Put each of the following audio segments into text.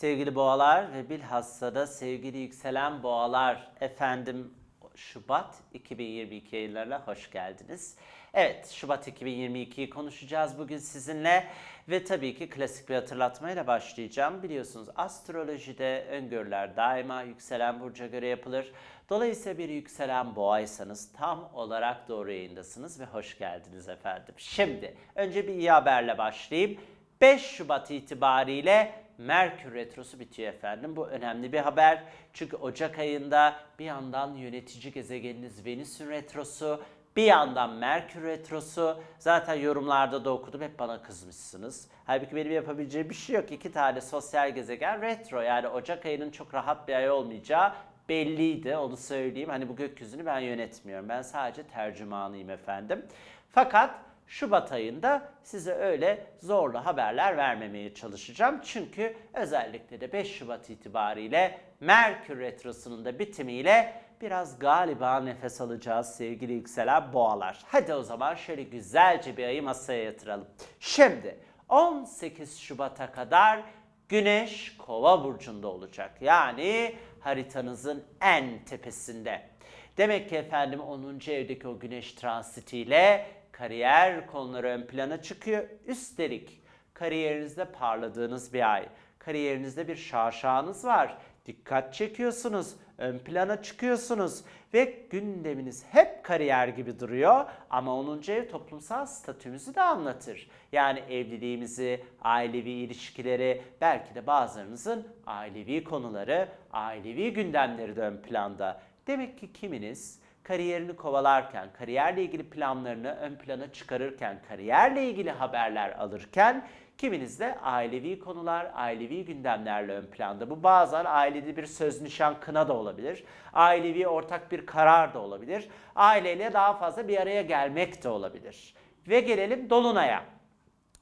Sevgili boğalar ve bilhassa da sevgili yükselen boğalar efendim Şubat 2022 yayınlarına hoş geldiniz. Evet Şubat 2022'yi konuşacağız bugün sizinle ve tabii ki klasik bir hatırlatmayla başlayacağım. Biliyorsunuz astrolojide öngörüler daima yükselen burca göre yapılır. Dolayısıyla bir yükselen boğaysanız tam olarak doğru yayındasınız ve hoş geldiniz efendim. Şimdi önce bir iyi haberle başlayayım. 5 Şubat itibariyle Merkür Retrosu bitiyor efendim. Bu önemli bir haber. Çünkü Ocak ayında bir yandan yönetici gezegeniniz Venüs'ün retrosu, bir yandan Merkür Retrosu. Zaten yorumlarda da okudum hep bana kızmışsınız. Halbuki benim yapabileceğim bir şey yok. İki tane sosyal gezegen retro. Yani Ocak ayının çok rahat bir ay olmayacağı belliydi onu söyleyeyim. Hani bu gökyüzünü ben yönetmiyorum. Ben sadece tercümanıyım efendim. Fakat Şubat ayında size öyle zorlu haberler vermemeye çalışacağım. Çünkü özellikle de 5 Şubat itibariyle Merkür Retrosu'nun da bitimiyle biraz galiba nefes alacağız sevgili yükselen boğalar. Hadi o zaman şöyle güzelce bir ayı masaya yatıralım. Şimdi 18 Şubat'a kadar Güneş Kova burcunda olacak. Yani haritanızın en tepesinde. Demek ki efendim 10. evdeki o güneş transitiyle kariyer konuları ön plana çıkıyor. Üstelik kariyerinizde parladığınız bir ay. Kariyerinizde bir şaşanız var. Dikkat çekiyorsunuz, ön plana çıkıyorsunuz ve gündeminiz hep kariyer gibi duruyor ama 10. ev toplumsal statümüzü de anlatır. Yani evliliğimizi, ailevi ilişkileri, belki de bazılarınızın ailevi konuları, ailevi gündemleri de ön planda. Demek ki kiminiz kariyerini kovalarken, kariyerle ilgili planlarını ön plana çıkarırken, kariyerle ilgili haberler alırken kiminiz de ailevi konular, ailevi gündemlerle ön planda. Bu bazen ailede bir söz nişan kına da olabilir. Ailevi ortak bir karar da olabilir. Aileyle daha fazla bir araya gelmek de olabilir. Ve gelelim Dolunay'a.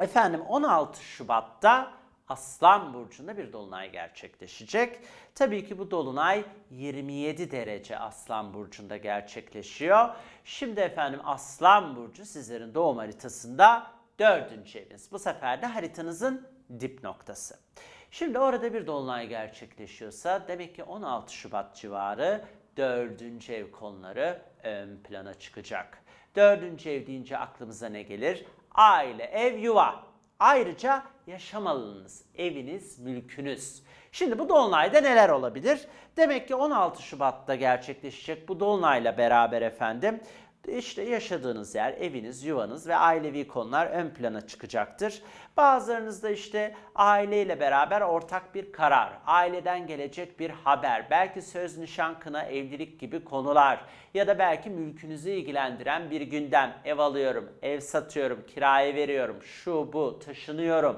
Efendim 16 Şubat'ta Aslan burcunda bir dolunay gerçekleşecek. Tabii ki bu dolunay 27 derece Aslan burcunda gerçekleşiyor. Şimdi efendim Aslan burcu sizlerin doğum haritasında dördüncü eviniz. Bu sefer de haritanızın dip noktası. Şimdi orada bir dolunay gerçekleşiyorsa demek ki 16 Şubat civarı dördüncü ev konuları ön plana çıkacak. Dördüncü ev deyince aklımıza ne gelir? Aile, ev, yuva. Ayrıca yaşam alanınız, eviniz, mülkünüz. Şimdi bu dolunayda neler olabilir? Demek ki 16 Şubat'ta gerçekleşecek bu dolunayla beraber efendim işte yaşadığınız yer, eviniz, yuvanız ve ailevi konular ön plana çıkacaktır. Bazılarınız da işte aileyle beraber ortak bir karar, aileden gelecek bir haber, belki söz, nişan, kına, evlilik gibi konular ya da belki mülkünüzü ilgilendiren bir gündem. Ev alıyorum, ev satıyorum, kiraya veriyorum, şu bu, taşınıyorum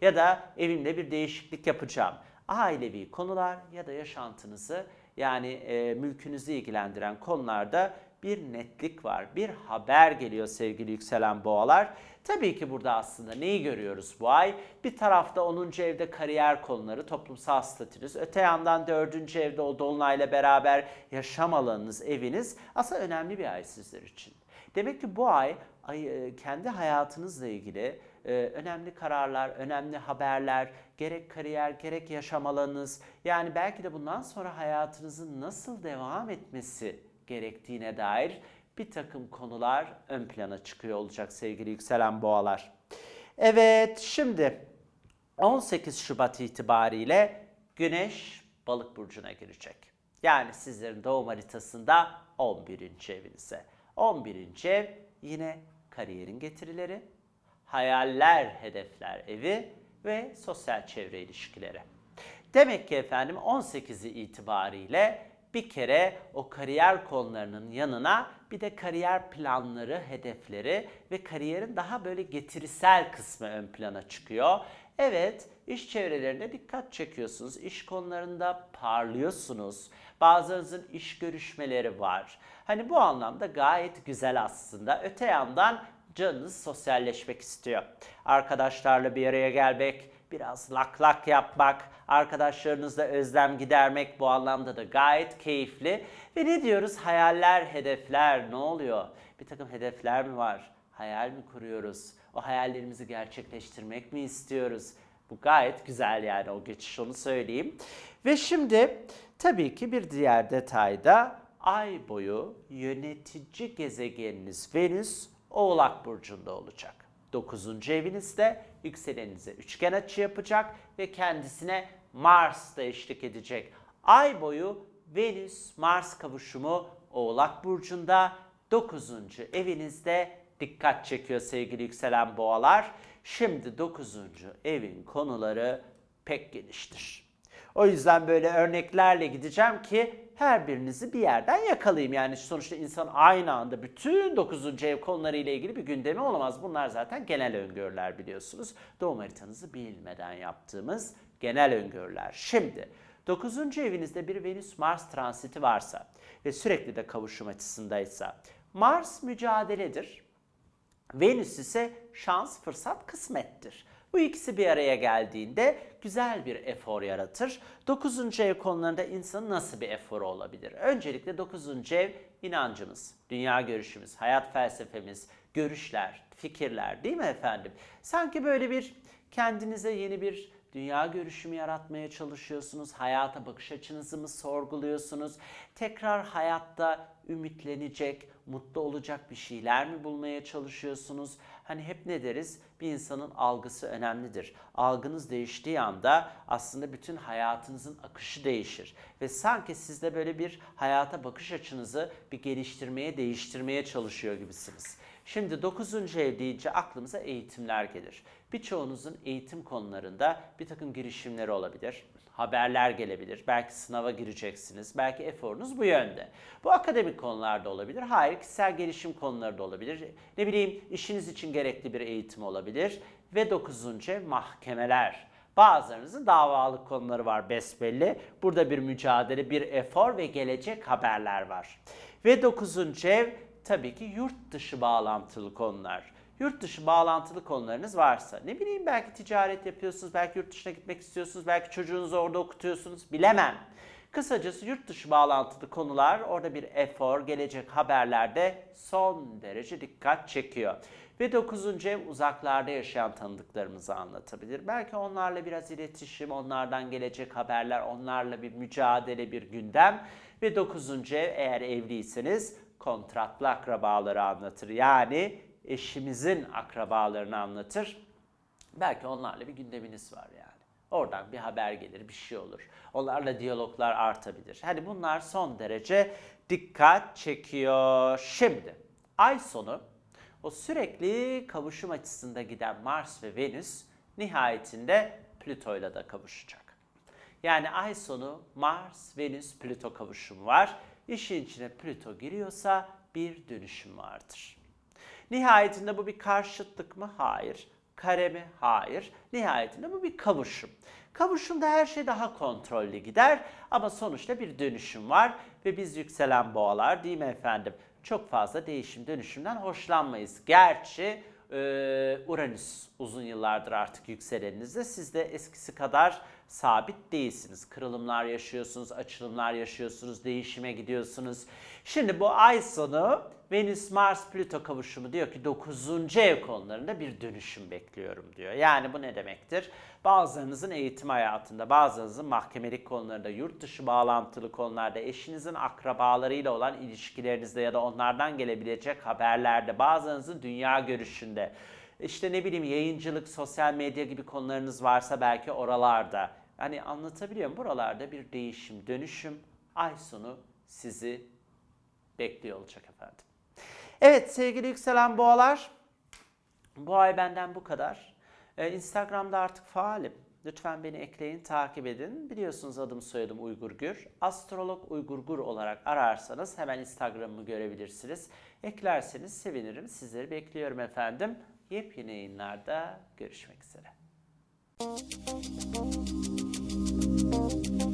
ya da evimde bir değişiklik yapacağım. Ailevi konular ya da yaşantınızı yani e, mülkünüzü ilgilendiren konularda bir netlik var. Bir haber geliyor sevgili yükselen boğalar. Tabii ki burada aslında neyi görüyoruz bu ay? Bir tarafta 10. evde kariyer konuları, toplumsal statünüz. Öte yandan 4. evde o dolunayla beraber yaşam alanınız, eviniz. Aslında önemli bir ay sizler için. Demek ki bu ay ay- kendi hayatınızla ilgili e, önemli kararlar, önemli haberler, gerek kariyer gerek yaşam alanınız yani belki de bundan sonra hayatınızın nasıl devam etmesi gerektiğine dair bir takım konular ön plana çıkıyor olacak sevgili yükselen boğalar. Evet şimdi 18 Şubat itibariyle Güneş Balık burcuna girecek. Yani sizlerin doğum haritasında 11. evinize. 11. ev yine kariyerin getirileri, hayaller, hedefler evi ve sosyal çevre ilişkileri. Demek ki efendim 18'i itibariyle bir kere o kariyer konularının yanına bir de kariyer planları, hedefleri ve kariyerin daha böyle getirisel kısmı ön plana çıkıyor. Evet, iş çevrelerine dikkat çekiyorsunuz. İş konularında parlıyorsunuz. Bazılarınızın iş görüşmeleri var. Hani bu anlamda gayet güzel aslında. Öte yandan canınız sosyalleşmek istiyor. Arkadaşlarla bir araya gelmek, biraz lak lak yapmak, arkadaşlarınızla özlem gidermek bu anlamda da gayet keyifli. Ve ne diyoruz? Hayaller, hedefler ne oluyor? Bir takım hedefler mi var? Hayal mi kuruyoruz? O hayallerimizi gerçekleştirmek mi istiyoruz? Bu gayet güzel yani o geçiş onu söyleyeyim. Ve şimdi tabii ki bir diğer detayda ay boyu yönetici gezegeniniz Venüs Oğlak Burcu'nda olacak. 9. evinizde yükselenize üçgen açı yapacak ve kendisine Mars da eşlik edecek. Ay boyu Venüs-Mars kavuşumu Oğlak Burcu'nda 9. evinizde dikkat çekiyor sevgili yükselen boğalar. Şimdi 9. evin konuları pek geniştir. O yüzden böyle örneklerle gideceğim ki her birinizi bir yerden yakalayayım. Yani sonuçta insan aynı anda bütün 9. ev konuları ile ilgili bir gündemi olamaz. Bunlar zaten genel öngörüler biliyorsunuz. Doğum haritanızı bilmeden yaptığımız genel öngörüler. Şimdi 9. evinizde bir Venüs-Mars transiti varsa ve sürekli de kavuşum açısındaysa Mars mücadeledir. Venüs ise şans, fırsat, kısmettir. Bu ikisi bir araya geldiğinde güzel bir efor yaratır. 9. ev konularında insanın nasıl bir eforu olabilir? Öncelikle 9. ev inancımız, dünya görüşümüz, hayat felsefemiz, görüşler, fikirler değil mi efendim? Sanki böyle bir kendinize yeni bir dünya görüşümü yaratmaya çalışıyorsunuz. Hayata bakış açınızı mı sorguluyorsunuz? Tekrar hayatta ümitlenecek, mutlu olacak bir şeyler mi bulmaya çalışıyorsunuz? Hani hep ne deriz? Bir insanın algısı önemlidir. Algınız değiştiği anda aslında bütün hayatınızın akışı değişir. Ve sanki siz de böyle bir hayata bakış açınızı bir geliştirmeye, değiştirmeye çalışıyor gibisiniz. Şimdi 9. ev deyince aklımıza eğitimler gelir. Birçoğunuzun eğitim konularında bir takım girişimleri olabilir. Haberler gelebilir. Belki sınava gireceksiniz. Belki eforunuz bu yönde. Bu akademik konularda olabilir. Hayır, kişisel gelişim konuları da olabilir. Ne bileyim işiniz için gerekli bir eğitim olabilir. Ve 9. ev mahkemeler. Bazılarınızın davalık konuları var besbelli. Burada bir mücadele, bir efor ve gelecek haberler var. Ve 9. ev tabii ki yurt dışı bağlantılı konular. Yurt dışı bağlantılı konularınız varsa, ne bileyim belki ticaret yapıyorsunuz, belki yurt dışına gitmek istiyorsunuz, belki çocuğunuzu orada okutuyorsunuz, bilemem. Kısacası yurt dışı bağlantılı konular orada bir efor, gelecek haberlerde son derece dikkat çekiyor. Ve 9. ev uzaklarda yaşayan tanıdıklarımızı anlatabilir. Belki onlarla biraz iletişim, onlardan gelecek haberler, onlarla bir mücadele, bir gündem. Ve 9. ev eğer evliyseniz kontratlı akrabaları anlatır. Yani eşimizin akrabalarını anlatır. Belki onlarla bir gündeminiz var yani. Oradan bir haber gelir, bir şey olur. Onlarla diyaloglar artabilir. Hani bunlar son derece dikkat çekiyor. Şimdi ay sonu o sürekli kavuşum açısında giden Mars ve Venüs nihayetinde Plüto'yla da kavuşacak. Yani ay sonu Mars, Venüs, Plüto kavuşumu var. İşin içine Plüto giriyorsa bir dönüşüm vardır. Nihayetinde bu bir karşıtlık mı? Hayır. Kare mi? Hayır. Nihayetinde bu bir kavuşum. Kavuşumda her şey daha kontrollü gider ama sonuçta bir dönüşüm var ve biz yükselen boğalar değil mi efendim? Çok fazla değişim dönüşümden hoşlanmayız. Gerçi Uranüs uzun yıllardır artık yükseleninizde. Siz de eskisi kadar sabit değilsiniz. Kırılımlar yaşıyorsunuz, açılımlar yaşıyorsunuz, değişime gidiyorsunuz. Şimdi bu ay sonu Venüs Mars Plüto kavuşumu diyor ki 9. ev konularında bir dönüşüm bekliyorum diyor. Yani bu ne demektir? Bazılarınızın eğitim hayatında, bazılarınızın mahkemelik konularında, yurt dışı bağlantılı konularda, eşinizin akrabalarıyla olan ilişkilerinizde ya da onlardan gelebilecek haberlerde, bazılarınızın dünya görüşünde, işte ne bileyim yayıncılık, sosyal medya gibi konularınız varsa belki oralarda. Hani anlatabiliyor muyum? Buralarda bir değişim, dönüşüm ay sonu sizi bekliyor olacak efendim. Evet sevgili yükselen boğalar, bu ay benden bu kadar. Ee, Instagram'da artık faalim. Lütfen beni ekleyin, takip edin. Biliyorsunuz adım soyadım Uygur Gür. Astrolog Uygur Gur olarak ararsanız hemen Instagram'ımı görebilirsiniz. Eklerseniz sevinirim. Sizleri bekliyorum efendim. Yepyeni yayınlarda görüşmek üzere. thank you